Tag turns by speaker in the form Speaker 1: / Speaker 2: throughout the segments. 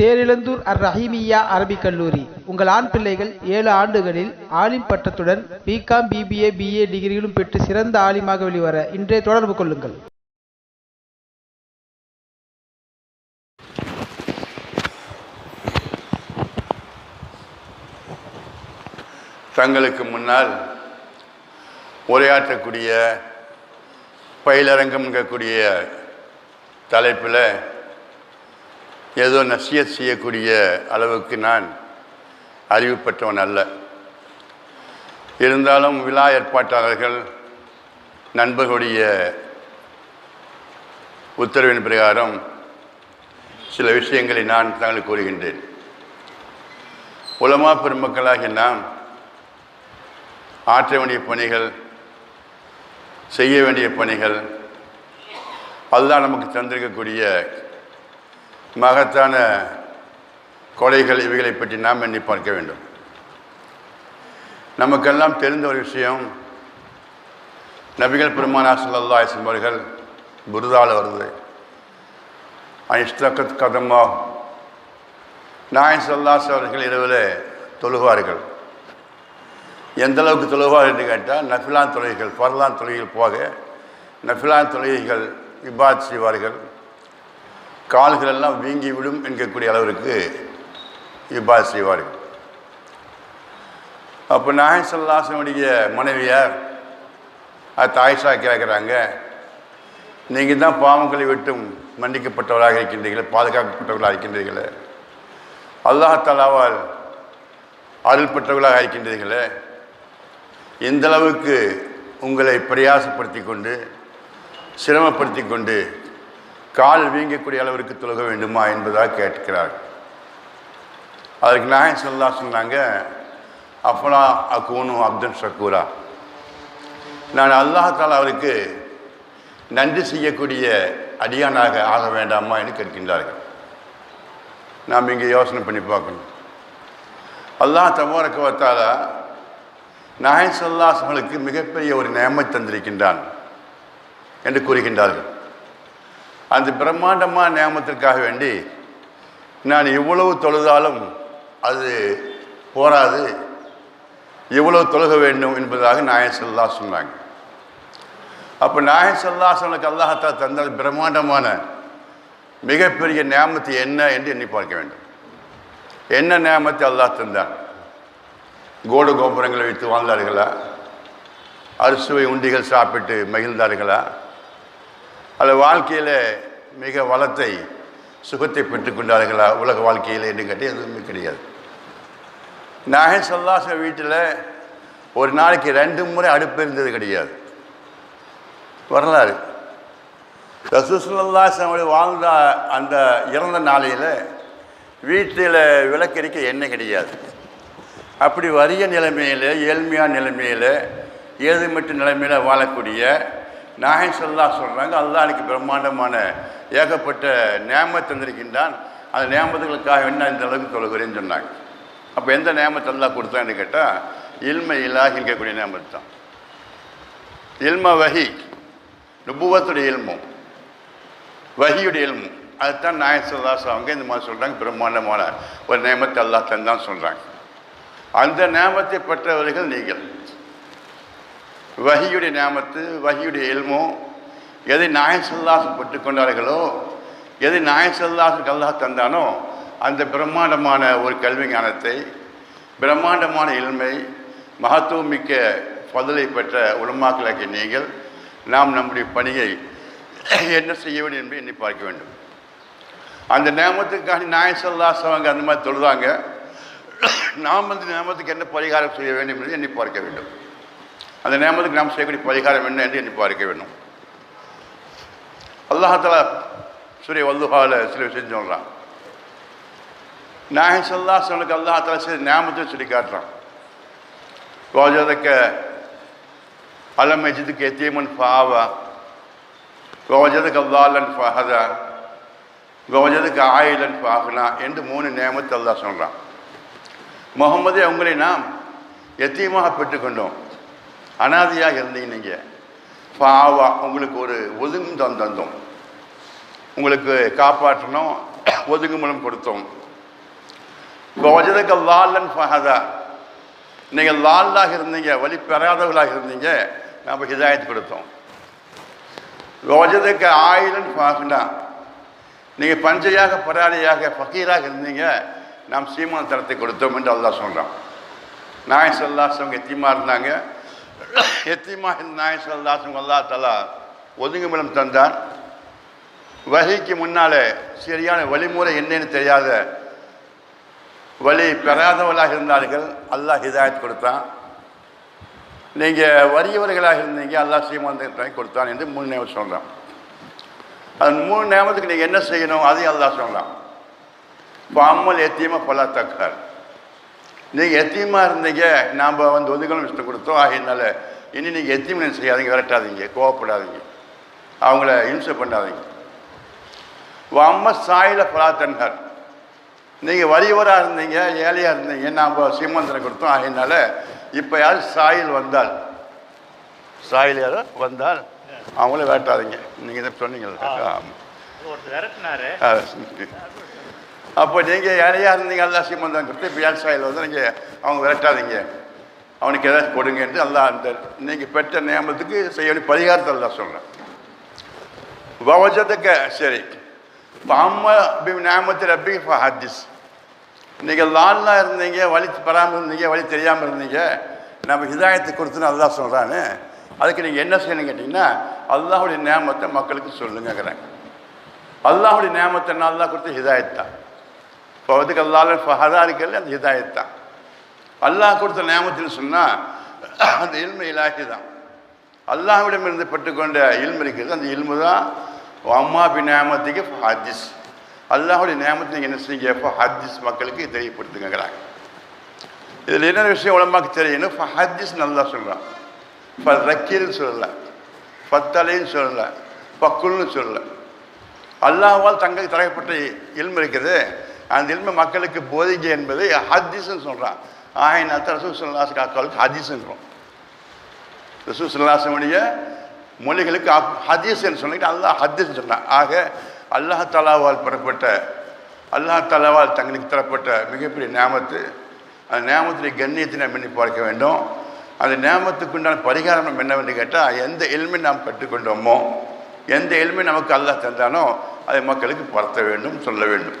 Speaker 1: தேரிழந்தூர் அர் ரஹீமியா அரபிக் கல்லூரி. உங்கள் ஆண் பிள்ளைகள் ஏழு ஆண்டுகளில் ஆலிம் பட்டத்துடன் பிகாம் பிபிஏ பிஏ டிகிரிகளும் பெற்று சிறந்த ஆலிமாக வெளிவர இன்றே தொடர்பு கொள்ளுங்கள்.
Speaker 2: தங்களுக்கு முன்னால் உரையாற்றக்கூடிய பயிலரங்கம் என்கக்கூடிய தலைப்பில் ஏதோ நசியத் செய்யக்கூடிய அளவுக்கு நான் அறிவுப்பட்டவன் அல்ல. இருந்தாலும் விழா ஏற்பாட்டாளர்கள் நண்பர்களுடைய உத்தரவின் பிரகாரம் சில விஷயங்களை நான் தங்களுக்கு கூறுகின்றேன். உலமா பெருமக்களாகிய நாம் ஆற்ற வேண்டிய பணிகள் செய்ய வேண்டிய பணிகள் அதுதான் நமக்கு தந்திருக்கக்கூடிய மகத்தான கொலைகள் இவைகளை பற்றி நாம் எண்ணி பார்க்க வேண்டும். நமக்கெல்லாம் தெரிந்த ஒரு விஷயம் நபிகள் பெருமானா சல்லா அவர்கள் புருதால வருது. அனிஷ்டகத் கதமா நாயன் சல்லாஸ் அவர்கள் இரவில் தொழுவார்கள். எந்த அளவுக்கு தொழுவார் என்று கேட்டால் நஃபிலான் தொழுகைகள் பரலான் தொழுகைகள் போக நஃபிலான் தொழுகைகள் இபாத் செய்வார்கள். கால்கள் எல்லாம் வீங்கி விடும் என்கக்கூடிய அளவிற்கு இப்பா செய்வார் அப்போ நாயன் மனைவியார் அது தாய்ஷா கேட்குறாங்க நீங்கள் தான் பாவங்களை விட்டும் மன்னிக்கப்பட்டவராக இருக்கின்றீர்களே பாதுகாக்கப்பட்டவர்களாக இருக்கின்றீர்களே அல்லாஹாலாவால் தலாவால் பெற்றவர்களாக இருக்கின்றீர்களே இந்த அளவுக்கு உங்களை பிரயாசப்படுத்தி கொண்டு சிரமப்படுத்தி கொண்டு கால் வீங்கக்கூடிய அளவிற்கு தொழுக வேண்டுமா என்பதாக கேட்கிறார். அதற்கு நாயன் சொல்லா சொன்னாங்க அஃபலா அக்கூனு அப்துல் ஷக்கூரா நான் அல்லாஹால அவருக்கு நன்றி செய்யக்கூடிய அடியானாக ஆக வேண்டாமா என்று கேட்கின்றார்கள். நாம் இங்கே யோசனை பண்ணி பார்க்கணும். அல்லாஹ் தபாரக்கவத்தால நாயன் சொல்லாசங்களுக்கு மிகப்பெரிய ஒரு நேமை தந்திருக்கின்றான் என்று கூறுகின்றார்கள். அந்த பிரம்மாண்டமான நியமத்திற்காக வேண்டி நான் இவ்வளவு தொழுதாலும் அது போராது. இவ்வளவு தொழுக வேண்டும் என்பதாக நாயன் செல்லா சொன்னாங்க. அப்போ நாயன் செல்லாசனுக்கு அல்லாஹத்தா தந்த பிரம்மாண்டமான மிகப்பெரிய நியாமத்து என்ன என்று எண்ணி பார்க்க வேண்டும். என்ன நியமத்தை அல்லாஹ் தந்தான் கோடு கோபுரங்களை வைத்து வாழ்ந்தார்களா? அறுசுவை உண்டிகள் சாப்பிட்டு மகிழ்ந்தார்களா? அல்ல வாழ்க்கையில் மிக வளத்தை சுகத்தை பெற்றுக்கொண்டார்களா உலக வாழ்க்கையில் என்று கேட்டால் எதுவுமே கிடையாது. நாகன் சொல்லாச வீட்டில் ஒரு நாளைக்கு ரெண்டு முறை அடுப்பு இருந்தது கிடையாது. வரலாறு. ரசூசுல்லாசம் வாழ்ந்த அந்த இறந்த நாளையில் வீட்டில் விளக்கரிக்க எண்ணெய் கிடையாது. அப்படி வறிய நிலைமையில் ஏழ்மையான நிலைமையில் ஏதுமட்டு நிலைமையில் வாழக்கூடிய நாயன் சொல்லா சொல்கிறாங்க அல்லா எனக்கு பிரம்மாண்டமான ஏகப்பட்ட நியம தந்திருக்கின்றான். அந்த நியமத்துகளுக்காக என்ன இந்த அளவுக்கு தொழுகிறேன்னு சொன்னாங்க. அப்போ எந்த நியமத்தை அல்லா கொடுத்தான்னு கேட்டால் இல்ம இலாக இருக்கக்கூடிய நியமத்து தான். இல்ம வகி நுபுவத்துடைய இல்மும் வகியுடைய இல்மும் அதுதான் நாயன் சொல்லாஸ் அவங்க இந்த மாதிரி சொல்கிறாங்க பிரம்மாண்டமான ஒரு நியமத்தை அல்லா தந்தான் சொல்கிறாங்க அந்த நியமத்தை பெற்றவர்கள் நீங்கள். வகியுடைய நியமத்து வகியுடைய எல்மோ எதை நாயன் சொல்லாசு பெற்றுக்கொண்டார்களோ எதை நாயன் சொல்லாசுக்கு அல்லாஹ் தந்தானோ அந்த பிரம்மாண்டமான ஒரு கல்வி ஞானத்தை பிரம்மாண்டமான இல்மை மகத்துவம் மிக்க பதிலை பெற்ற உலமாக்களாகிய நீங்கள் நாம் நம்முடைய பணியை என்ன செய்ய வேண்டும் என்பதை எண்ணி பார்க்க வேண்டும். அந்த நியமத்துக்காக நாயன் அவங்க அந்த மாதிரி தொழுதாங்க. நாம் அந்த நியமத்துக்கு என்ன பரிகாரம் செய்ய வேண்டும் என்பதை எண்ணி பார்க்க வேண்டும். அந்த நியமத்துக்கு நாம் செய்யக்கூடிய பரிகாரம் என்ன என்று எண்ணி பார்க்க வேண்டும். அல்லாஹால சூரிய வல்லுஹால சில விஷயம் சொல்கிறான் நாயன் சொல்லா சொன்னக்கு அல்லாஹால சில நியமத்தை சொல்லி காட்டுறான். ரோஜதக்க அலம் எஜிதுக்கு எத்தியமன் ஃபாவா ரோஜதுக்கு அல்லாலன் ஃபஹதா ரோஜதுக்கு ஆயிலன் ஃபாகுனா என்று மூணு நியமத்தை அல்லா சொல்கிறான் முகமதே உங்களை நாம் எத்தியமாக பெற்றுக்கொண்டோம் அனாதையாக இருந்தீங்க நீங்கள் பாவா உங்களுக்கு ஒரு ஒதுங்கும் தந்தோம். உங்களுக்கு காப்பாற்றணும் ஒதுங்குமலம் கொடுத்தோம். இப்போ லாலன் ஃபஹதா. நீங்கள் லால்லாக இருந்தீங்க வழி பெறாதவர்களாக இருந்தீங்க நாம் ஹிதாயத்து கொடுத்தோம். ரோஜதுக்கு ஆயிலன் ஃபாகுனா நீங்கள் பஞ்சையாக பராரியாக ஃபக்கீராக இருந்தீங்க நாம் சீமான் தரத்தை கொடுத்தோம் என்று அல்லாஹ் சொல்கிறான் நாய் சொல்லாசவங்க எத்தியமாக இருந்தாங்க எத்தியமாக இருந்த நாய் அல்லா தலா ஒதுங்குமிடம் தந்தான் வகைக்கு முன்னாலே சரியான வழிமுறை என்னன்னு தெரியாத வழி பெறாதவர்களாக இருந்தார்கள். அல்லாஹ் ஹிதாயத் கொடுத்தான். நீங்கள் வறியவர்களாக இருந்தீங்க அல்லாஹ் சீமாந்தத்தை கொடுத்தான் என்று மூணு நேரம் சொல்கிறான் அது மூணு நேரத்துக்கு நீங்கள் என்ன செய்யணும்? அதையும் அல்லாஹ் சொல்லலாம் பாமல் எத்தியமாக பல தக்கார் நீங்கள் எத்தியமாக இருந்தீங்க? நாம் வந்து ஒதுக்கணும் இஷ்டம் கொடுத்தோம். ஆகையினால இனி நீங்கள் எத்தியம் செய்யாதீங்க விரட்டாதீங்க கோவப்படாதீங்க. அவங்கள இம்சை பண்ணாதீங்க. அம்மா சாயில பலாத்தன்கார் நீங்கள் வறியவராக இருந்தீங்க ஏழையாக இருந்தீங்க நாம் சீமந்தனை கொடுத்தோம். ஆகையினால இப்போ யார் சாயில் வந்தால்? சாயில் யாரோ? வந்தால் அவங்கள வேட்டாதீங்க நீங்கள் இதை சொன்னீங்கல்ல. ஆமாம் அப்போ நீங்கள் ஏழையாக இருந்தீங்க? அல்லா சீமந்தன் கொடுத்து இப்போ யார் சாயில் வந்து நீங்கள் அவங்க விரட்டாதீங்க. அவனுக்கு ஏதாச்சும் கொடுங்க என்று அல்லா அந்த நீங்கள் பெற்ற நியமத்துக்கு செய்ய வேண்டிய பரிகாரத்தை அல்லா சொல்கிறேன் வவஜத்துக்க சரி. இப்போ அம்மா நியமத்தில் ரப்பி ஹத்திஸ் நீங்கள் லால்லாம் இருந்தீங்க வழி பெறாமல் இருந்தீங்க வழி தெரியாமல் இருந்தீங்க நம்ம ஹிதாயத்தை கொடுத்துன்னு அல்லா சொல்கிறான்னு அதுக்கு நீங்கள் என்ன செய்யணும் கேட்டிங்கன்னா அல்லாஹுடைய நியமத்தை மக்களுக்கு சொல்லுங்கிறேன் அல்லாஹுடைய நியமத்தை நல்லா கொடுத்து ஹிதாயத்தான் தான் இப்போ அதுக்கு ஃபஹதா இருக்கிறது அந்த ஹிதாயத் தான். அல்லாஹ் கொடுத்த நியமத்தில் சொன்னால் அந்த இல்மு இலாஹி தான். அல்லாஹ்விடம் இருந்து பெற்றுக்கொண்ட இல்மு இருக்கிறது அந்த இல்மு தான் அம்மா பி நியமத்துக்கு ஹத்திஸ் அல்லாஹுடைய நியமத்தை நீங்கள் என்ன செய்யுங்க ஹதிஸ் மக்களுக்கு தெரியப்படுத்துங்கிறாங்க இதில் என்ன விஷயம் உடம்பாக்கு தெரியணும் ஹதிஸ் நல்லா சொல்கிறான் இப்போ ரக்கீர்னு சொல்லலை. பத்தலைன்னு சொல்லலை. பக்குல்னு சொல்லலை. அல்லாஹ்வால் தங்களுக்கு தரப்பட்ட இல்மு இருக்குது. அந்த இல்மு மக்களுக்கு போதிக்க என்பது ஹதீஸ்ன்னு சொல்கிறான் ஆயின் அத்த ரசூசல்லாஸ் காக்காவுக்கு ஹதீஸ்ன்றோம் ரசூசல்லாசனுடைய மொழிகளுக்கு மொழிகளுக்கு ஹதீஸ்ன்னு சொல்லிட்டு அல்லாஹ் ஹதீஸ்னு சொன்னான் ஆக அல்லாஹ் தலாவால் பெறப்பட்ட அல்லாஹ் தலாவால் தங்களுக்கு தரப்பட்ட மிகப்பெரிய நியாமத்து அந்த நியாமத்துடைய கண்ணியத்தை நாம் எண்ணி பார்க்க வேண்டும். அந்த நியாமத்துக்குண்டான பரிகாரம் நம்ம என்ன கேட்டால் எந்த எல்மை நாம் கற்றுக்கொண்டோமோ எந்த எல்மை நமக்கு அல்லாஹ் தந்தானோ அதை மக்களுக்கு பரத்த வேண்டும் சொல்ல வேண்டும்.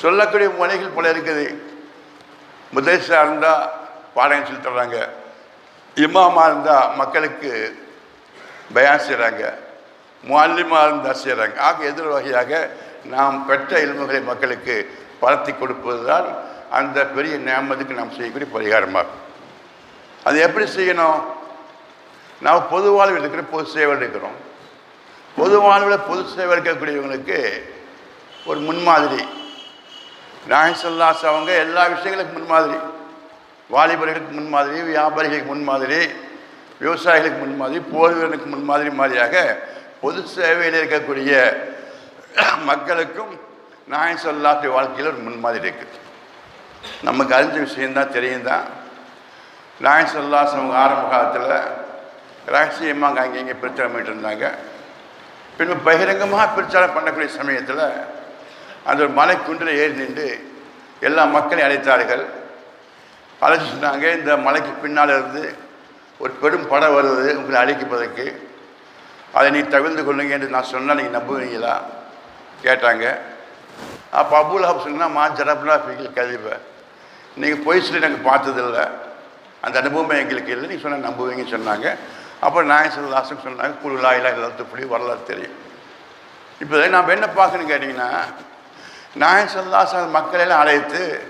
Speaker 2: சொல்லக்கூடிய மொழிகள் பல இருக்குது. முதலிசாக இருந்தால் பாடம் சொல்லி தர்றாங்க. இமாமாக இருந்தால் மக்களுக்கு பயான் செய்கிறாங்க முல்லிமாக இருந்தால் செய்கிறாங்க ஆக எதிர் வகையாக நாம் பெற்ற இலும்புகளை மக்களுக்கு பரத்தி கொடுப்பது தான் அந்த பெரிய நேமத்துக்கு நாம் செய்யக்கூடிய பரிகாரமாகும். அது எப்படி செய்யணும்? நாம் பொது வாழ்வில் இருக்கிற பொது சேவை இருக்கிறோம். பொது வாழ்வில் பொது சேவை இருக்கக்கூடியவங்களுக்கு ஒரு முன்மாதிரி நாயசல்லாஸ் அவங்க எல்லா விஷயங்களுக்கும் முன்மாதிரி. வாலிபர்களுக்கு முன்மாதிரி வியாபாரிகளுக்கு முன்மாதிரி விவசாயிகளுக்கு முன்மாதிரி போர் வீரனுக்கு முன்மாதிரி மாதிரியாக பொது சேவையில் இருக்கக்கூடிய மக்களுக்கும் நாயசல்லாத்துடைய வாழ்க்கையில் ஒரு முன்மாதிரி இருக்குது நமக்கு அறிஞ்ச விஷயந்தான் தெரியும் தான் நாயசல்லாஸ் அவங்க ஆரம்ப காலத்தில் ரகசியமாக அங்கே இங்கே பிரச்சாரம் பண்ணிட்டு இருந்தாங்க. பின்பு பகிரங்கமாக பிரச்சாரம் பண்ணக்கூடிய சமயத்தில் அந்த ஒரு மலை குன்றில் ஏறி நின்று எல்லா மக்களையும் அழைத்தார்கள். அழைச்சி சொன்னாங்க இந்த மலைக்கு பின்னால் இருந்து ஒரு பெரும் படம் வருவது உங்களை அழைக்கப்பதற்கு அதை நீ தகுந்து கொள்ளுங்க என்று நான் சொன்னால் நீங்கள் நம்புவீங்களா? கேட்டாங்க. அப்போ அபுல் ஹப் சொன்னால் மா ஜரப்லா ஃபீல் கதிப்பேன் நீங்கள் பொய் சொல்லி நாங்கள் பார்த்ததில்ல. அந்த அனுபவமே எங்களுக்கு இல்லை. நீங்கள் சொன்னால் நம்புவீங்கன்னு சொன்னாங்க. அப்புறம் நாயன் சொல்லாசன் சொன்னாங்க குழுலா இல்லா எல்லாத்துப்படி வரலாறு தெரியும். இப்போ நான் என்ன பார்க்கணும்னு கேட்டிங்கன்னா நாயன் சொல்லாசன் மக்களெல்லாம் அழைத்து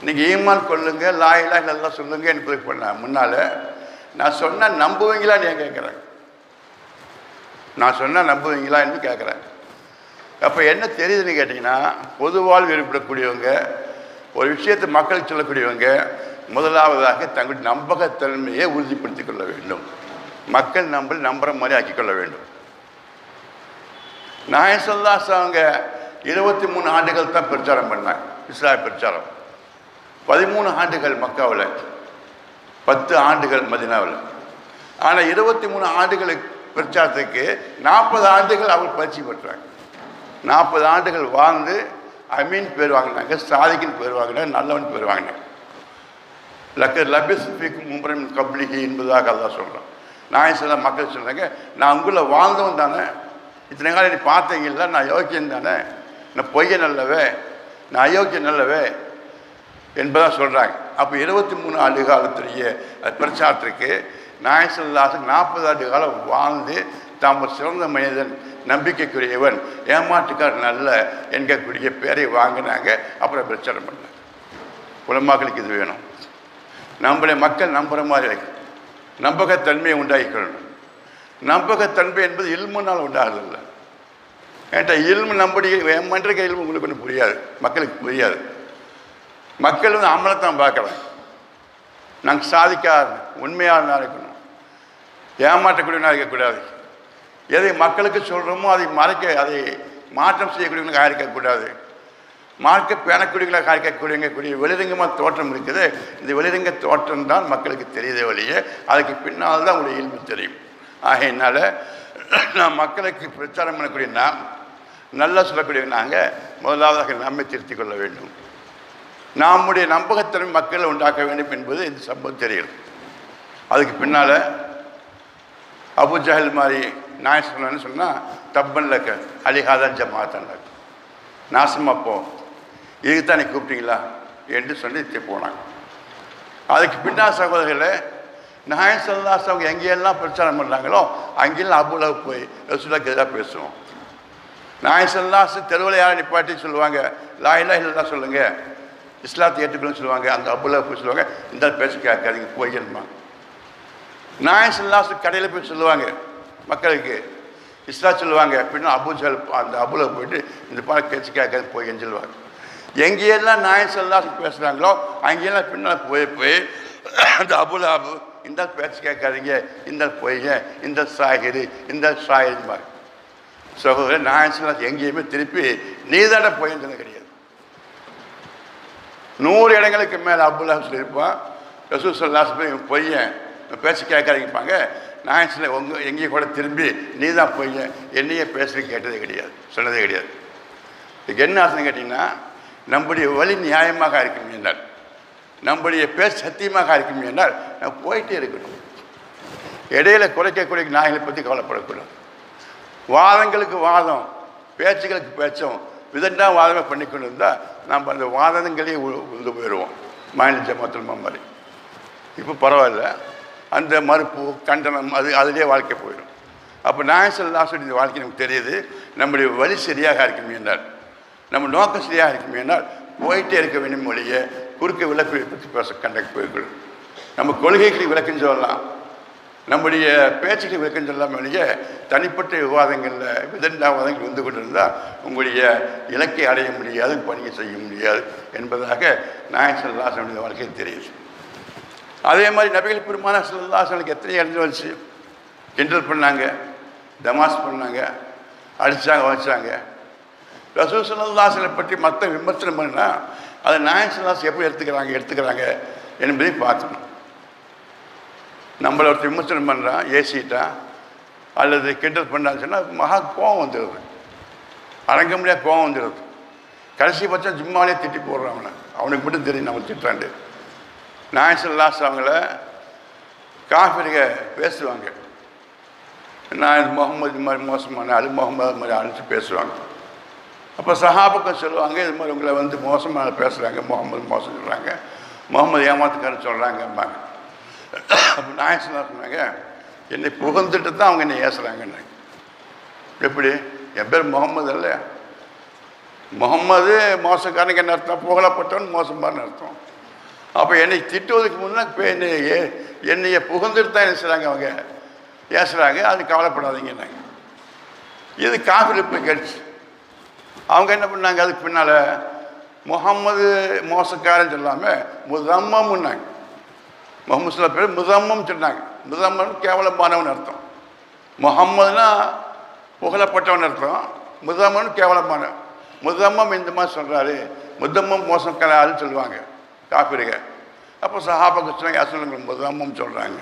Speaker 2: நீங்கள் ஈமான் கொள்ளுங்க லாயெல்லாம் நல்லா சொல்லுங்க என்பதுக்கு பண்ண முன்னால் நான் சொன்னால் நம்புவீங்களான்னு ஏன் கேட்குறேன் நான் சொன்னால் நம்புவீங்களான்னு கேட்குறேன் அப்போ என்ன தெரியுதுன்னு கேட்டிங்கன்னா பொது வாழ்வு ஒரு விஷயத்தை மக்களுக்கு சொல்லக்கூடியவங்க முதலாவதாக தங்களுடைய நம்பகத்தன்மையை உறுதிப்படுத்திக் கொள்ள வேண்டும். மக்கள் நம்பல் நம்புகிற மாதிரி ஆக்கிக்கொள்ள வேண்டும். நான் சொல்லாசவங்க இருபத்தி மூணு ஆண்டுகள் தான் பிரச்சாரம் பண்ணேன் இஸ்லாய பிரச்சாரம். பதிமூணு ஆண்டுகள் மக்காவில் பத்து ஆண்டுகள் மதினாவில். ஆனால் இருபத்தி மூணு ஆண்டுகளுக்கு பிரச்சாரத்துக்கு நாற்பது ஆண்டுகள் அவர் பயிற்சி பெற்றாங்க. நாற்பது ஆண்டுகள் வாழ்ந்து அமீன் பேர் வாங்கினாங்க சாதிக்கின் பேர் வாங்கினாங்க நல்லவன் பேர் வாங்கினாங்க. லக்க லபிஸ் ஃபிக்கும் மும்பரம் கப்ளிகி என்பதாக அதான் சொல்கிறோம் நான் சில மக்கள் சொல்கிறாங்க நான் உங்களை வாழ்ந்தவன் தானே. இத்தனை காலம் நீ பார்த்தீங்கல்ல நான் யோக்கியம் தானே. நான் பொய்ய நல்லவே நான் அயோக்கிய நல்லவே என்பதாக சொல்கிறாங்க அப்போ இருபத்தி மூணு ஆண்டு காலத்துடைய பிரச்சாரத்திற்கு நாயசல்லாசன் நாற்பது ஆண்டு காலம் வாழ்ந்து தாம் ஒரு சிறந்த மனிதன் நம்பிக்கைக்குரியவன் ஏமாற்றுக்காரன் நல்ல என்கக்கூடிய பேரை வாங்கினாங்க. அப்புறம் பிரச்சாரம் பண்ணாங்க. உலமாக்களுக்கு இது வேணும். நம்மளை மக்கள் நம்புகிற மாதிரி இருக்கு நம்பகத்தன்மையை உண்டாக்கிக்கொள்ளணும் நம்பகத்தன்மை என்பது இல்முனால் உண்டாகுதில்ல ஏன்ட்ட இல்மு நம்முடைய ஏமாற்றுக்க இல்மு உங்களுக்கு ஒன்றும் புரியாது. மக்களுக்கு புரியாது. மக்கள் வந்து அமலத்தான் பார்க்கலாம் நாங்கள் சாதிக்காத உண்மையாக இருக்கணும். ஏமாற்றக்கூடியவனாக இருக்கக்கூடாது. எதை மக்களுக்கு சொல்கிறோமோ அதை மறைக்க அதை மாற்றம் செய்யக்கூடியவங்களாக இருக்கக்கூடாது. மார்க்க பேணக்கூடியவங்களாக கூடிய வெளிரங்கமாக தோற்றம் இருக்குது. இந்த வெளிரங்க தோற்றம் தான் மக்களுக்கு தெரியுதே வழியே அதுக்கு பின்னால் தான் உங்களுடைய இயல்பு தெரியும். ஆகையினால நான் மக்களுக்கு பிரச்சாரம் பண்ணக்கூடிய நல்லா சொல்லக்கூடிய நாங்கள் முதலாவதாக நம்மை திருத்திக் கொள்ள வேண்டும். நம்முடைய நம்பகத்தன்மை மக்களை உண்டாக்க வேண்டும் என்பது இந்த சம்பவம் தெரியும். அதுக்கு பின்னால் அபு ஜஹல் மாதிரி நான் சொன்னேன்னு சொன்னால் தப்பன் லக்க அலிஹாதான் ஜமாத்தான் நாசமாக போ. இதுக்கு தான் கூப்பிட்டீங்களா? என்று சொல்லி தி- போனாங்க. அதுக்கு பின்னால் சகோதரர்களே நாயசல்லாஸ் அவங்க எங்கேயெல்லாம் பிரச்சாரம் பண்ணுறாங்களோ அங்கெல்லாம் அபுலாவுக்கு போய் ரசூலாக்கு எதிராக பேசுவோம். நாயன் சல்லாஸ் தெருவில் யாரை நிப்பாட்டி சொல்லுவாங்க. லாயிலா இல்லைன்னா சொல்லுங்கள் இஸ்லாத்தை ஏற்றுக்கணும்னு சொல்லுவாங்க. அந்த அபுலவு போய் சொல்லுவாங்க. இந்த பேச கேட்காதீங்க போய்யணுமா நாயன் கடையில் போய் சொல்லுவாங்க மக்களுக்கு. இஸ்லா சொல்லுவாங்க அப்படின்னா அபுஜல் அந்த அபுல போயிட்டு இந்த பாடம் பேச்சு கேட்காது போய்ன்னு சொல்லுவாங்க. எங்கேயெல்லாம் நாயன் சல்லாஸ் பேசுகிறாங்களோ அங்கேயெல்லாம் பின்னால் போய் போய் அந்த அபுல அபு இந்த பேச்சு கேட்காதீங்க இந்த பொய்ய இந்த சாகிரி இந்த சாகிரிம்பாங்க. சகோதரர் நான் எங்கேயுமே திருப்பி நீதாட பொய்ன்னு சொன்னது கிடையாது. நூறு இடங்களுக்கு மேலே அப்துல்லா சொல்லியிருப்பான். ரசூல் சல்லாஸ் போய் பொய்யன். பேச்சு கேட்காதீங்கப்பாங்க நான் சில உங்க எங்கேயும் கூட திரும்பி நீ தான் பொய்யன். என்னையே பேசுறது கேட்டதே கிடையாது. சொன்னதே கிடையாது. இதுக்கு என்ன அர்த்தம் கேட்டிங்கன்னா நம்முடைய வழி நியாயமாக இருக்கும் என்றால் நம்முடைய பேர் சத்தியமாக இருக்கும் என்றால் நான் போயிட்டே இருக்கணும். இடையில குறைக்கக்கூடிய நாய்களை பற்றி கவலைப்படக்கூடாது. வாதங்களுக்கு வாதம் பேச்சுகளுக்கு பேச்சும் விதண்டா வாதமே பண்ணிக்கொண்டு இருந்தால் நம்ம அந்த வாதங்களே உழுந்து போயிடுவோம். மாநில ஜமாத்தில் மாதிரி இப்போ பரவாயில்ல. அந்த மறுப்பு கண்டனம் அது அதிலே வாழ்க்கை போயிடும். அப்போ நாயசல்லாசுடைய இந்த வாழ்க்கை நமக்கு தெரியுது. நம்முடைய வழி சரியாக இருக்குமே என்றால் நம்ம நோக்கம் சரியாக இருக்குமே என்றால் போயிட்டே இருக்க வேண்டிய மொழியை குறுக்க விளக்கு பற்றி பேச கண்டக்ட் போய்க்கொள்ளும். நம்ம கொள்கைகளுக்கு விளக்குன்னு சொல்லலாம். நம்முடைய பேச்சுக்கு விளக்கம் சொல்லாமல் வெளியே தனிப்பட்ட விவாதங்களில் விதண்டாவாதங்கள் வந்து கொண்டிருந்தால் உங்களுடைய இலக்கை அடைய முடியாது பணியை செய்ய முடியாது என்பதாக நாயன் சொல்லாசனுடைய வாழ்க்கை தெரியுது. அதே மாதிரி நபிகள் பெருமான சொல்லாசனுக்கு எத்தனை இழந்து வந்துச்சு. கிண்டல் பண்ணாங்க தமாஸ் பண்ணாங்க அடித்தாங்க வச்சாங்க ரசூ சல்லாசனை பற்றி மற்ற விமர்சனம் பண்ணால் அதை நாயன் சொல்லாஸ் எப்படி எடுத்துக்கிறாங்க எடுத்துக்கிறாங்க என்பதை பார்க்கணும். நம்மளை ஒருத்தர் விமர்சனம் பண்ணுறான் ஏசிட்டான் அல்லது கிண்டல் பண்ணான்னு சொன்னால் மகா கோவம் வந்துடுது. அடங்க முடியாத கோவம் வந்துடுது. கடைசி பட்சம் ஜும்மாலே திட்டி போடுறான் அவனை. அவனுக்கு மட்டும் தெரியும் நம்ம திட்டாண்டு நாயசல் லாஸ் அவங்கள காஃபிரிக பேசுவாங்க. நான் இது முகமது இது மாதிரி மோசமான அது முகமது மாதிரி அழைச்சி பேசுவாங்க. அப்போ சஹாபுக்கம் சொல்லுவாங்க இது மாதிரி உங்களை வந்து மோசமாக பேசுகிறாங்க முகமது மோசம் சொல்கிறாங்க முகமது ஏமாத்துக்காரன் சொல்கிறாங்கம்பாங்க அப்போ நான் சொன்னா சொன்னாங்க என்னை புகழ்ந்துட்டு தான் அவங்க என்னை ஏசுகிறாங்கன்னாங்க எப்படி? என் பேர் முகமது அல்ல. முகம்மது மோசக்காரனுக்கு என்ன அர்த்தம்? புகழப்பட்டவன் மோசமான அர்த்தம். அப்போ என்னை திட்டுவதற்கு முன்னே இப்போ என்னை ஏ என்னைய புகழ்ந்துட்டு தான் என்ன செய்கிறாங்க அவங்க? ஏசுகிறாங்க அது கவலைப்படாதீங்கன்னாங்க. இது காஃபில் போய் கடிச்சு அவங்க என்ன பண்ணாங்க? அதுக்கு பின்னால் முகம்மது மோசக்காரன் சொல்லாமல் முதம்மம்னாங்க முகமது சில பேர் முதம்மம் சொன்னாங்க. முதம்மன் கேவலமானவன் அர்த்தம். முகம்மதுனா புகழப்பட்டவன் அர்த்தம். முதம்மன் கேவலமானவன் முதம்மம் இந்த மாதிரி சொல்கிறாரு முதம்மம் மோசம் மோசக்காரன்னு சொல்லுவாங்க காப்பீடுக அப்போ சஹாபாக்கு சொன்னாங்க யார் முதம்மம் சொல்கிறாங்க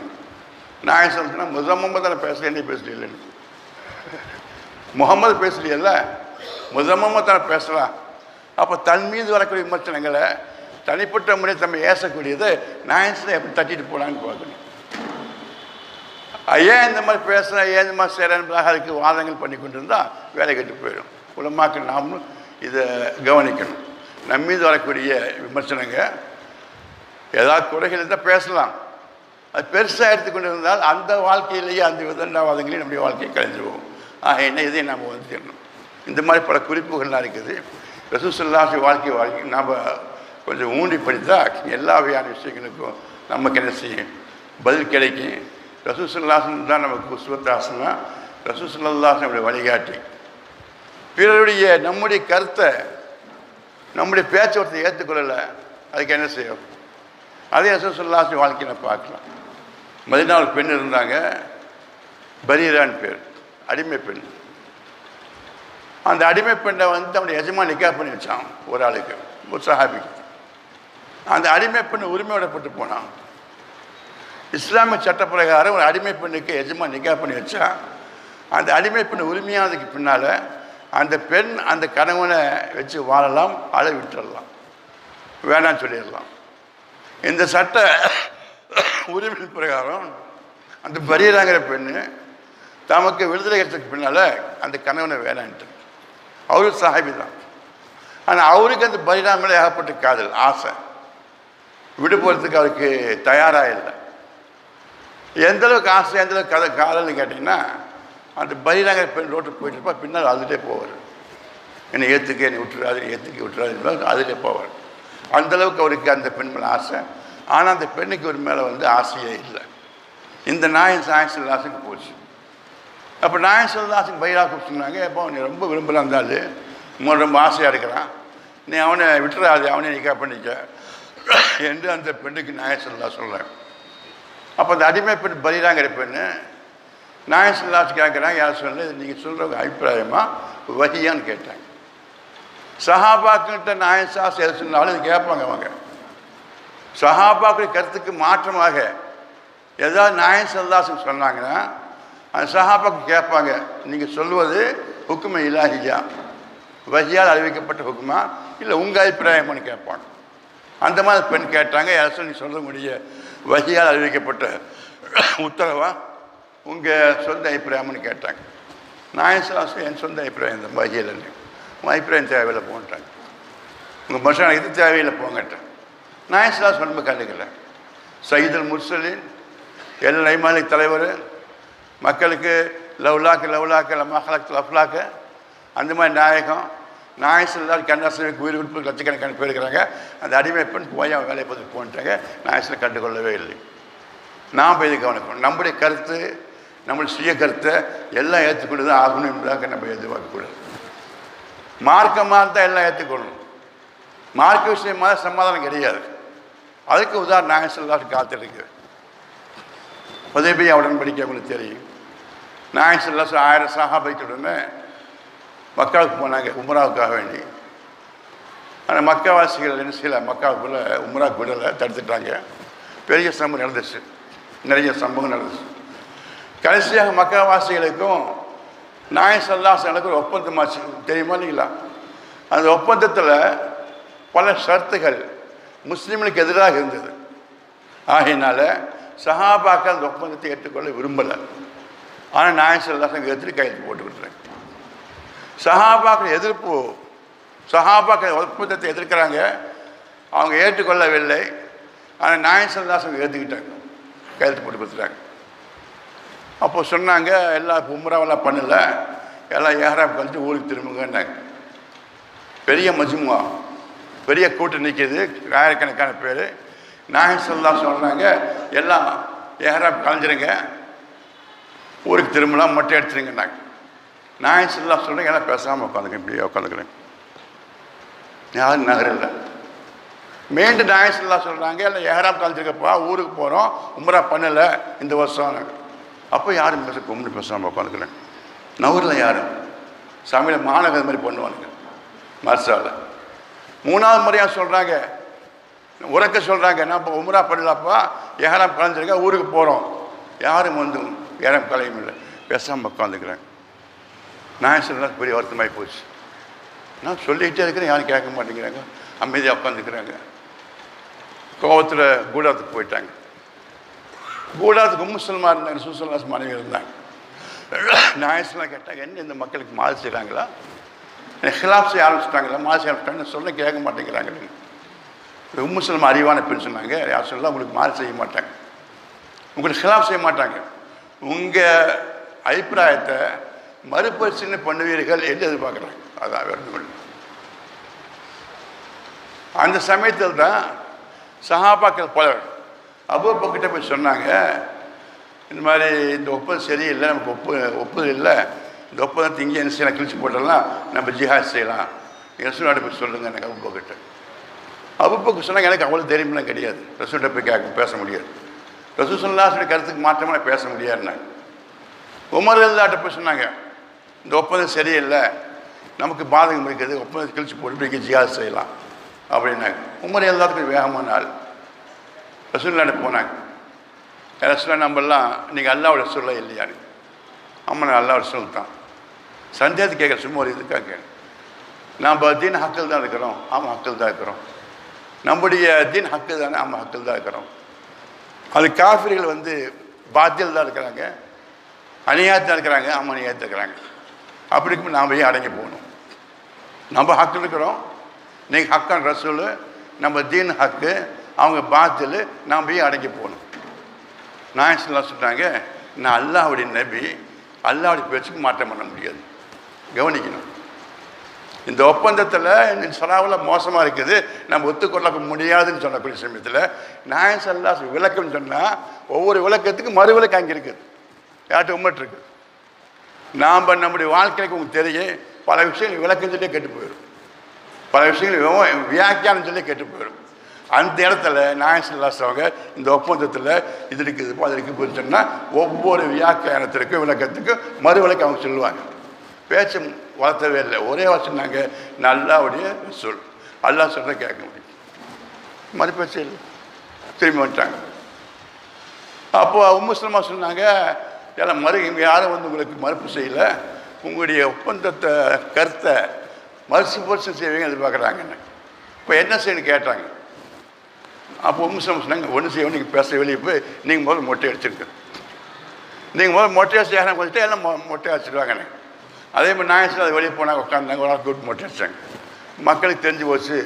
Speaker 2: நான் சொல்றேன் முதம்மம் தானே பேச என்ன பேசலைன்னு முகம்மது பேசலையல்ல முதம்மம் தானே பேசலாம் அப்போ தன் மீது வரக்கூடிய விமர்சனங்களை தனிப்பட்ட முறையில் தம்மை ஏசக்கூடியது நாயன்ஸில் எப்படி தட்டிட்டு போகலான்னு பார்க்கணும். ஏன் இந்த மாதிரி பேசுகிறேன் ஏன் இந்த மாதிரி செய்கிறேன்பதாக அதுக்கு வாதங்கள் பண்ணி கொண்டு இருந்தால் வேலை கெட்டு போயிடும். உலமாக்கள் நாமும் இதை கவனிக்கணும். நம்ம மீது வரக்கூடிய விமர்சனங்க ஏதாவது குறைகள் இருந்தால் பேசலாம். அது பெருசாக எடுத்துக்கொண்டு இருந்தால் அந்த வாழ்க்கையிலேயே அந்த விதண்டாவாதங்களையும் நம்முடைய வாழ்க்கையை கலைஞ்சிருவோம் ஆக என்ன இதையும் நாம் வந்து இந்த மாதிரி பல குறிப்புகள்லாம் இருக்குது. ரசூசல்லாசி வாழ்க்கை வாழ்க்கை நாம் கொஞ்சம் ஊண்டி படித்தா எல்லா வகையான விஷயங்களுக்கும் நமக்கு என்ன செய்யும் பதில் கிடைக்கும். ரசூசல்லாசன் தான் நமக்கு குஸ்வத்தாசனா ரசூசல்லாசன் நம்முடைய வழிகாட்டி. பிறருடைய நம்முடைய கருத்தை நம்முடைய பேச்சுவார்த்தை ஏற்றுக்கொள்ளலை. அதுக்கு என்ன செய்யும் அதே ரசூசல்லாசன் வாழ்க்கையில் பார்க்கலாம். மதினாள் பெண் இருந்தாங்க. பரீரான் பேர். அடிமை பெண். அந்த அடிமை பெண்ணை வந்து அவனுடைய எஜமான் நிக்கா பண்ணி வச்சான். ஒரு ஆளுக்கு. ஒரு சஹாபிக்கு. அந்த அடிமை பெண் உரிமையோடப்பட்டு போனான். இஸ்லாமிய சட்ட பிரகாரம் ஒரு அடிமை பெண்ணுக்கு எஜமா நிக்கா பண்ணி வச்சா அந்த அடிமை பெண் உரிமையானதுக்கு பின்னால் அந்த பெண் அந்த கணவனை வச்சு வாழலாம் அழ விட்டுறலாம். வேணாம்னு சொல்லிடலாம். இந்த சட்ட உரிமை பிரகாரம் அந்த பரியராங்கிற பெண்ணு தமக்கு விடுதலை கிடைச்சதுக்கு பின்னால் அந்த கணவனை வேணான்ட்டு அவரும் சாஹிபி தான் ஆனால் அவருக்கு அந்த பரிணா ஏகப்பட்ட காதல் ஆசை. விடு போகிறதுக்கு அவருக்கு தயாராக இல்லை. எந்த அளவுக்கு ஆசை எந்த அளவுக்கு கதை காதல்னு கேட்டிங்கன்னா அந்த பலிநகர் பெண் ரோட்டுக்கு போயிட்டுருப்பா பின்னால் அதுலேயே போவார். என்னை ஏற்றுக்க என்னை விட்டுறாது ஏற்றுக்க விட்டுறாது அதிலே போவார். அந்த அளவுக்கு அவருக்கு அந்த பெண் மேலே ஆசை. ஆனால் அந்த பெண்ணுக்கு ஒரு மேலே வந்து ஆசையே இல்லை. இந்த நாயன் சாயன் ஆசைக்கு போச்சு. அப்போ நாயன் ஆசைக்கு பயிராக கூப்பிட்டுருந்தாங்க எப்போ நீ ரொம்ப விரும்பலாம் இருந்தாலும் ரொம்ப ஆசையாக இருக்கிறான் நீ அவனை விட்டுறாது அவனே நிக்கா பண்ணிக்க. என்று அந்த பெண்ணுக்கு நாயசல்லா சொல்கிறேன் அப்போ அந்த அடிமை பெண் பலிதாங்கிற பெண்ணு நாயசல்லா கேட்குறாங்க யார் சொல்ல நீங்கள் சொல்கிற அபிப்பிராயமா? வகியான்னு கேட்டாங்க. சஹாபாக்கிட்ட நாயசா சாஸ் எது சொன்னாலும் இது கேட்பாங்க அவங்க. சஹாபாக்கள் கருத்துக்கு மாற்றமாக ஏதாவது நாயன் சல்லாசன் சொன்னாங்கன்னா அந்த சஹாபாக்கு கேட்பாங்க நீங்கள் சொல்வது ஹுக்குமை இலாஹியா? வஹியால் அறிவிக்கப்பட்ட ஹுக்குமா? இல்லை உங்கள் அபிப்பிராயமானு கேட்பாங்க. அந்த மாதிரி பெண் கேட்டாங்க யாரும் நீ சொல்ல அறிவிக்கப்பட்ட உத்தரவா? உங்கள் சொந்த அபிப்பிராயம்னு கேட்டாங்க. நான் சல்லாசன் என் சொந்த அபிப்பிராயம் இந்த வகையில் உங்கள் அபிப்பிராயம் தேவையில்லை போன்ட்டாங்க. உங்கள் மனுஷன் இது தேவையில்லை போங்கட்டேன் நாயன்ஸ்லா ரொம்ப கண்டுக்கல சயீதுல் முர்சலின் எல். நைமாலி தலைவர் மக்களுக்கு லவ்லாக்கு லவ்லாக்கு லம்மாஹலக் லஃப்லாக்கு அந்த மாதிரி நாயகம் நாயசில் கண்ணாசிரியருக்கு உயிர் கொடுப்பு லட்சக்கணக்கான பேர் இருக்கிறாங்க. அந்த அடிமை பெண் போய் அவன் வேலையை பார்த்து போன்ட்டாங்க. நாயசில் கண்டுகொள்ளவே இல்லை. நாம் போய் இது கவனிக்கணும். நம்முடைய கருத்து நம்மளுடைய சுய கருத்தை எல்லாம் ஏற்றுக்கொண்டு தான் ஆகணும் என்பதாக நம்ம எதிர்பார்க்கக்கூடாது. மார்க்கமாக தான் எல்லாம் ஏற்றுக்கொள்ளணும். மார்க்க விஷயமாக சமாதானம் கிடையாது. அதுக்கு உதாரணம் நாங்கள் சொல்லாட்டு காத்திருக்கு. உதவி உடன்படிக்கை அவங்களுக்கு தெரியும். நாயன் சொல்லாசு ஆயிரம் சகாபைக்குடனே மக்காவுக்கு போனாங்க உம்ராவுக்காக வேண்டி. ஆனால் மக்காவாசிகள் என்ன செய்யல? மக்காவுக்குள்ள உம்ராவுக்கு விடலை தடுத்துட்டாங்க. பெரிய சம்பவம் நடந்துச்சு. நிறைய சம்பவம் நடந்துச்சு. கடைசியாக மக்காவாசிகளுக்கும் நாய சொல்லாசனுக்கு ஒரு ஒப்பந்தமாச்சு தெரியுமா இல்லைங்களா? அந்த ஒப்பந்தத்தில் பல ஷர்த்துகள் முஸ்லீம்களுக்கு எதிராக இருந்தது. ஆகையினால சஹாபாக்கள் அந்த ஒப்பந்தத்தை ஏற்றுக்கொள்ள விரும்பலை. ஆனால் நாயசல்லாசன் சொல்லாசங்க கையெழுத்து போட்டு விட்டுறேன் சஹாபாக்கள் எதிர்ப்பு. சஹாபாக்கள் ஒப்பந்தத்தை எதிர்க்கிறாங்க. அவங்க ஏற்றுக்கொள்ளவில்லை. ஆனால் நாயன் சொல்லாசங்க ஏற்றுக்கிட்டாங்க கையெழுத்து போட்டு கொடுத்துட்டாங்க. அப்போ சொன்னாங்க எல்லாம் உம்ராவெல்லாம் பண்ணல. எல்லாம் ஏஹராப் கழிச்சு ஊருக்கு திரும்புங்கன்னாங்க. பெரிய மஜ்முவா. பெரிய கூட்டம் நிற்கிது ஆயிரக்கணக்கான பேர். நாயன் சொல்லா சொல்கிறாங்க எல்லாம் ஏஹராப் கலைஞ்சிருங்க. ஊருக்கு திரும்பலாம் மொட்டை எடுத்துருங்கன்னாங்க நான் சொல்லா சொல்கிறேன் ஏன்னா பேசாமல் உட்காந்துங்க இப்படியே உட்காந்துக்கிறேன். யாரும் நகரில்லை. மீண்டும் நாயன் சொல்லா சொல்கிறாங்க இல்லை ஏஹராப் கலைஞ்சிருக்கப்பா ஊருக்கு போகிறோம் உம்ரா பண்ணலை இந்த வருஷம். அப்போ யாரும் பேச கும்பிட்டு பேசாமல் உட்காந்துக்கிறேன். நகரில் யாரும் சமையல் மாநகர் மாதிரி பண்ணுவானுங்க மர்சாவில் மூணாவது முறையாக சொல்கிறாங்க உறக்க சொல்கிறாங்க நான் இப்போ உமரா பண்ணலப்பா ஏறாம் கலைஞ்சிருக்க ஊருக்கு போகிறோம் யாரும் வந்து ஏறம் கலையும் இல்லை. பேசாமல் உட்காந்துக்கிறேன். நான் சொன்னால் பெரிய வருத்தமாகி போச்சு. நான் சொல்லிக்கிட்டே இருக்கிறேன். யாரும் கேட்க மாட்டேங்கிறாங்க. அமைதியாக உட்காந்துக்கிறாங்க கோபத்தில் கூடாரத்துக்கு போயிட்டாங்க. கூடாத்துக்கு முஸ்லிமா இருந்தாங்க சுசல்லாஸ் மனைவி இருந்தாங்க. நாயஸ்லாம் கேட்டாங்க என்ன இந்த மக்களுக்கு மாறு செய்கிறாங்களா ஹிலாப் செய்ய ஆரம்பிச்சிட்டாங்களா? மாறு செய்ய ஆரம்பிச்சிட்டாங்க சொல்ல கேட்க மாட்டேங்கிறாங்க முஸ்லிம் அறிவான பெண் சொன்னாங்க. யார் சொல்லலாம் உங்களுக்கு மாறு செய்ய மாட்டாங்க. உங்களுக்கு ஹிலாப் செய்ய மாட்டாங்க. உங்கள் அபிப்பிராயத்தை மறுபரிசீலனை பண்ணுவீர்கள் என்று எதிர்பார்க்குறாங்க அதான் வேறு அந்த சமயத்தில் தான் சஹாபாக்கள் பலர் அபூபக்கிட்ட போய் சொன்னாங்க இந்த மாதிரி இந்த ஒப்பந்தம் சரியில்லை நமக்கு ஒப்பு ஒப்புதல் இல்லை. இந்த ஒப்பந்தத்தை இங்கே என்ன செய்யலாம்? கிழிச்சு போட்டலாம் நம்ம ஜிஹாஸ் செய்யலாம். ரசூலாட்ட போய் சொல்லுங்க எனக்கு அபுபக்கிட்ட அபுபக்கு சொன்னாங்க எனக்கு அவ்வளோ தைரியம்லாம் கிடையாது. ரசூல்கிட்ட போய் கேட்க பேச முடியாது. ரசூசல்லாசுடைய கருத்துக்கு மாற்றமாக நான் பேச முடியாதுன்னாங்க. உமர் எல்லாட்ட போய் சொன்னாங்க இந்த ஒப்பந்தம் சரியில்லை. நமக்கு பாதகம் இருக்குது ஒப்பந்தம் கிழிச்சு போட்டு போய் ஜிஹாத் செய்யலாம் அப்படின்னாங்க. உமர் எல்லாத்துக்கும் வேகமான ஆள். ரசூல்லாண்ட போனாங்க. ரசூலா நம்மெல்லாம் நீங்கள் அல்லாவோட சொல்ல இல்லையான்னு. ஆமாம் நான் அல்லாவோட சொல் தான். சந்தேகத்தை கேட்குற சும்மா ஒரு இதுக்காக கேட்க நாம் தீன் ஹக்கில் தான் இருக்கிறோம் ஆமாம் ஹக்கில் தான் இருக்கிறோம். நம்முடைய தீன் ஹக்கு தானே ஆமாம் ஹக்கில் தான் இருக்கிறோம். அது காஃபிர்கள் வந்து பாத்தியில் தான் இருக்கிறாங்க அநியாயத்தில் இருக்கிறாங்க ஆமாம் அநியாயத்தில் இருக்கிறாங்க. அப்படி இருக்கும் நாம் ஏன் அடங்கி போகணும்? நம்ம ஹக்கு இருக்கிறோம். நீங்கள் ஹக்கான் ரசூல் நம்ம தீன் ஹக்கு அவங்க பாத்தில் நாம் ஏன் அடங்கி போகணும்? நான் சொன்னாங்க நான் அல்லாவுடைய நபி அல்லாவுடைய பேச்சுக்கு மாற்றம் பண்ண முடியாது. கவனிக்கணும். இந்த ஒப்பந்தத்தில் இந்த சலாவில் மோசமாக இருக்குது. நம்ம ஒத்துக்கொள்ள முடியாதுன்னு சொல்லக்கூடிய சமயத்தில் நாயன் சல்லா விளக்கம்னு சொன்னால் ஒவ்வொரு விளக்கத்துக்கும் மறு விளக்கம் அங்கே இருக்குது. யார்கிட்ட உம்மட்டு இருக்குது நாம் நம்முடைய வாழ்க்கைக்கு உங்களுக்கு தெரியும். பல விஷயங்கள் விளக்கம் சொல்லி கெட்டு போயிடும் பல விஷயங்கள் விவ- வியாக்கியானம் சொல்லி கெட்டு போயிடும் அந்த இடத்துல நாயன் இந்த ஒப்பந்தத்தில் இது இருக்குது அது இருக்குது சொன்னால் ஒவ்வொரு வியாக்கியானத்திற்கும் விளக்கத்துக்கும் மறு விளக்கம் அவங்க சொல்லுவாங்க. பேச்சு வளர்த்தவே இல்லை. ஒரே வருஷம் நாங்கள் நல்லா நல்லாவுடைய சொல். நல்லா சொல்ற கேட்க முடியும். மறுபேச்சு இல்லை. திரும்பி வந்துட்டாங்க. அப்போது முஸ்லிமா சொன்னாங்க ஏன்னா மறு இங்கே யாரும் வந்து உங்களுக்கு மறுப்பு செய்யலை. உங்களுடைய ஒப்பந்தத்தை கருத்தை மறுசுபரிசம் செய்வீங்க எதிர்பார்க்குறாங்கன்னு இப்போ என்ன செய்யணும் கேட்டாங்க. அப்போ முஸ்லிம் சொன்னாங்க ஒன்று செய்ய நீங்கள் பேச வெளியே போய் நீங்கள் முதல்ல மொட்டை அடிச்சிருக்கு நீங்கள் முதல்ல மொட்டையாக செய்யணும் கொஞ்சம் எல்லாம் மொ- மொட்டை அடிச்சிடுவாங்கண்ணே அதே மாதிரி நாயசில் அது வெளியே போனாங்க உட்காந்தாங்க ஒரு நாள் கூட்டு மொட்டை அடிச்சாங்க. மக்களுக்கு தெரிஞ்சு போச்சு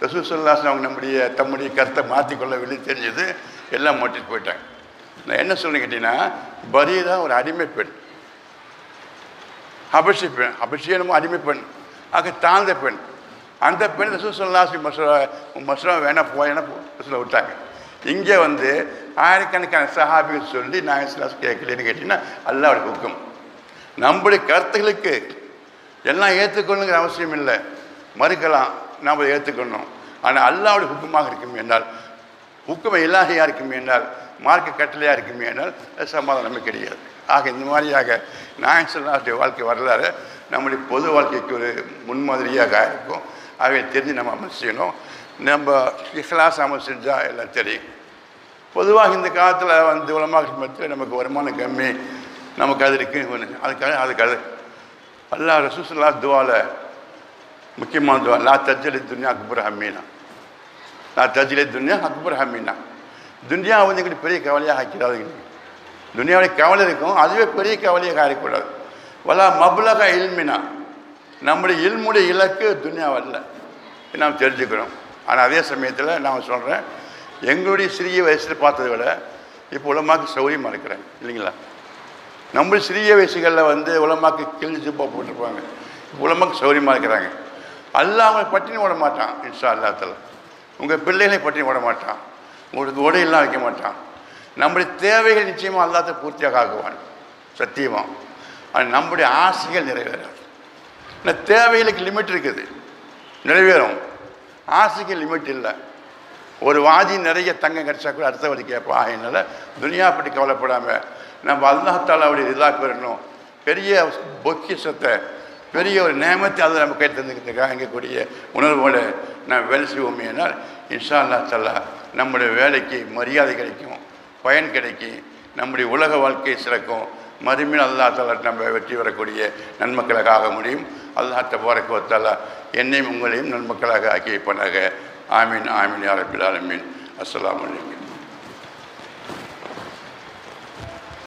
Speaker 2: ரசூசல்லாசன் அவங்க நம்முடைய தம்முடைய கருத்தை மாற்றிக்கொள்ள வெளியே தெரிஞ்சது எல்லாம் மொட்டிட்டு போயிட்டாங்க. நான் என்ன சொல்லுன்னு கேட்டீங்கன்னா தான் ஒரு அடிமை பெண். அபிஷி பெண் அபிஷேகமும் அடிமை பெண். ஆக தாழ்ந்த பெண். அந்த பெண் ரசூசல்லாசி மசூரா மசூரா வேணா போயேன்னா ரசூலை விட்டாங்க. இங்கே வந்து ஆயிரக்கணக்கான சஹாபிகள் சொல்லி நாயசுலாஸ் கேட்கலன்னு கேட்டிங்கன்னா அல்லாவுடைய ஹுக்கம். நம்முடைய கருத்துகளுக்கு எல்லாம் ஏற்றுக்கொள்ளுங்கிற அவசியம் இல்லை. மறுக்கலாம் நாம் ஏற்றுக்கொள்ளணும் ஆனால் அல்லாவோட ஹுக்கமாக இருக்கும் என்றால் ஹுக்கம் இல்லாத இருக்கும் என்றால் மார்க்க கட்டளையாக இருக்குமே என்றால் சமாதானமே கிடையாது. ஆக இந்த மாதிரியாக நாயன்சல்லாவுடைய வாழ்க்கை வரலாறு நம்முடைய பொது வாழ்க்கைக்கு ஒரு முன்மாதிரியாக இருக்கும். ஆகவே தெரிஞ்சு நம்ம அமல் செய்யணும். நம்ம இஹ்லாஸ் அமல் செஞ்சால் எல்லாம் தெரியும். பொதுவாக இந்த காலத்தில் வந்து உலமாக மத்தியில் நமக்கு வருமானம் கம்மி. நமக்கு அது இருக்குது அதுக்காக அதுக்காக அதுக்கு அது. அல்லா ரசூசுல்லா துவால முக்கியமான துவா லா தஜ்ஜலி துன்யா அக்பர் ஹமீனா லா தஜ்ஜலி துன்யா அக்பர் ஹமீனா துன்யா வந்து எங்களுக்கு பெரிய கவலையாக ஆக்கிறாது எங்களுக்கு துன்யாவுடைய கவலை இருக்கும் அதுவே பெரிய கவலையாக ஆகக்கூடாது வலா மபுலக இல்மினா. நம்முடைய இல்முடைய இலக்கு துன்யாவல்ல நாம் தெரிஞ்சுக்கிறோம். ஆனால் அதே சமயத்தில் நான் சொல்கிறேன் எங்களுடைய சிறிய வயசில் பார்த்ததை விட இப்போ உலமாக்கு சௌரியமாக இருக்கிறேன் இல்லைங்களா? நம்ம சிறிய வயசுகளில் வந்து உலமாக்கு கிழிஞ்சு போட்டுருப்பாங்க போட்டிருப்பாங்க. இப்போ உலமாக்கு சௌரியமாக இருக்கிறாங்க. அல்ல அவங்களை பட்டினி விட மாட்டான் இன்ஷா அல்லாத்தில் உங்கள் பிள்ளைகளை பட்டினி விட மாட்டான். உங்களுக்கு உடையெல்லாம் வைக்க மாட்டான். நம்முடைய தேவைகள் நிச்சயமாக அல்லாத பூர்த்தியாக ஆக்குவான் சத்தியமாக ஆனால் நம்முடைய ஆசைகள் நிறைவேறாது. இந்த தேவைகளுக்கு லிமிட் இருக்குது. நிறைவேறும். ஆசைக்கு லிமிட் இல்லை. ஒரு வாதி நிறைய தங்கம் கிடைச்சா கூட அடுத்தவரை வழி கேட்பா அதனால் துனியா பற்றி கவலைப்படாமல் நம்ம அல்லாஹாலாவுடைய இதாக பெறணும் பெரிய பொக்கிஷத்தை பெரிய ஒரு நேமத்தை அதை நம்ம கை தந்துக்கிறதுக்காக இருக்கக்கூடிய உணர்வோடு நான் வேலை செய்வோமே என்றால் இன்ஷா அல்லா தல்லா நம்முடைய வேலைக்கு மரியாதை கிடைக்கும் பயன் கிடைக்கும் நம்முடைய உலக வாழ்க்கை சிறக்கும். மறுமையில் அல்லா தாலா நம்ம வெற்றி பெறக்கூடிய நன்மக்களாக ஆக முடியும். அல்லாஹ் தபாரக்கு என்னையும் உங்களையும் நன்மக்களாக ஆக்கி வைப்பனாக. ஆமீன் ஆமீன் யாரபில் ஆலமீன். அஸ்லாம் வலைக்கம்